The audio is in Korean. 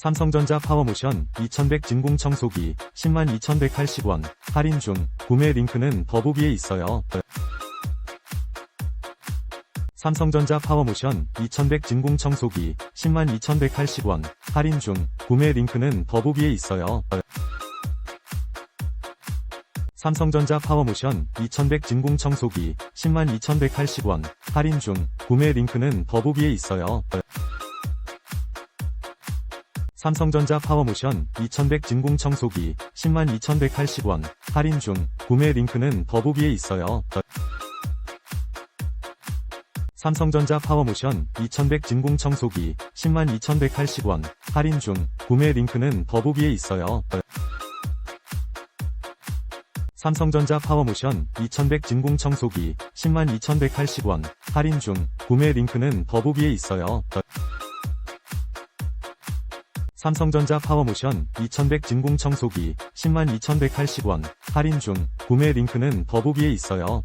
삼성전자 파워모션 2100 진공 청소기 102,180원 할인 중 구매 링크는 더보기에 있어요. 삼성전자 파워모션 2100 진공 청소기 102,180원 할인 중 구매 링크는 더보기에 있어요. 삼성전자 파워모션 2100 진공 청소기 102,180원 할인 중 구매 링크는 더보기에 있어요. 삼성전자 파워모션 2100 진공 청소기 102,180원 할인 중 구매 링크는 더보기에 있어요. 삼성전자 파워모션 2100 진공 청소기 102,180원 할인 중 구매 링크는 더보기에 있어요. 삼성전자 파워모션 2100 진공 청소기 102,180원 할인 중 구매 링크는 더보기에 있어요. 삼성전자 파워모션 2100 진공 청소기 102,180원 할인 중 구매 링크는 더보기에 있어요.